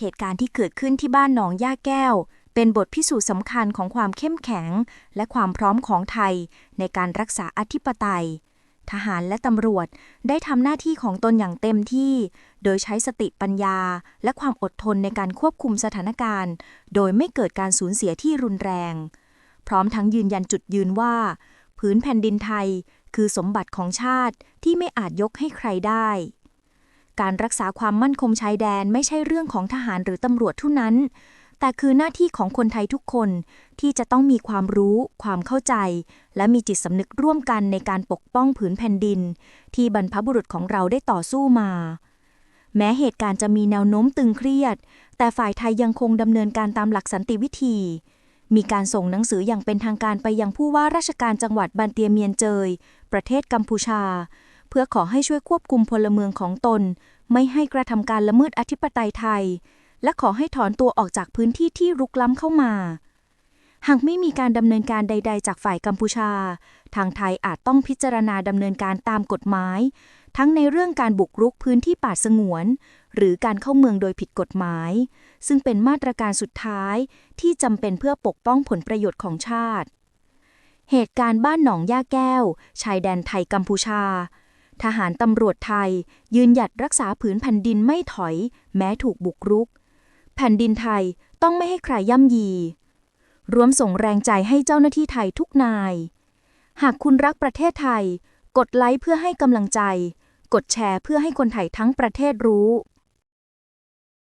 เหตุการณ์ที่เกิดขึ้นที่บ้านหนองย่าแก้ว เป็นบทพิสูจน์สำคัญของความเข้มแข็ง และความพร้อมของไทย ในการรักษาอธิปไตย ทหารและตำรวจได้ทำหน้าที่ของตนอย่างเต็มที่ โดยใช้สติปัญญา และความอดทนในการควบคุมสถานการณ์ โดยไม่เกิดการสูญเสียที่รุนแรง พร้อมทั้งยืนยันจุดยืนว่า พื้นแผ่นดินไทย คือสมบัติของชาติที่ไม่อาจยกให้ใครได้ การรักษาความมั่นคงชายแดนไม่ใช่เรื่องของทหารหรือตำรวจเท่านั้น แต่คือหน้าที่ของคนไทยทุกคนที่จะต้องมีความรู้ ความเข้าใจ และมีจิตสำนึกร่วมกันในการปกป้องผืนแผ่นดิน ที่บรรพบุรุษของเราได้ต่อสู้มา แม้เหตุการณ์จะมีแนวโน้มตึงเครียด แต่ฝ่ายไทยยังคงดำเนินการตามหลักสันติวิธีมีการส่งหนังสืออย่างเป็นทางการไปยังผู้ว่าราชการจังหวัดบันเตียเมียนเจย ประเทศกัมพูชา พื่อขอให้ช่วยควบคุมพลเมืองของตน ไม่ให้กระทำการละเมิดอธิปไตยไทย และขอให้ถอนตัวออกจากพื้นที่ที่รุกล้ำเข้ามา หากไม่มีการดำเนินการใด ๆ จากฝ่ายกัมพูชา ทางไทยอาจต้องพิจารณาดำเนินการตามกฎหมาย ทั้งในเรื่องการบุกรุกพื้นที่ป่าสงวน หรือการเข้าเมืองโดยผิดกฎหมาย ซึ่งเป็นมาตรการสุดท้ายที่จำเป็นเพื่อปกป้องผลประโยชน์ของชาติเหตุการณ์บ้านหนองย่าแก้ว ชายแดนไทยกัมพูชา ทหารตำรวจไทย ยืนหยัดรักษาผืนแผ่นดินไม่ถอย แม้ถูกบุกรุก แผ่นดินไทยต้องไม่ให้ใครย่ำยี รวมส่งแรงใจให้เจ้าหน้าที่ไทยทุกนาย หากคุณรักประเทศไทย กดไลค์เพื่อให้กำลังใจ กดแชร์เพื่อให้คนไทยทั้งประเทศรู้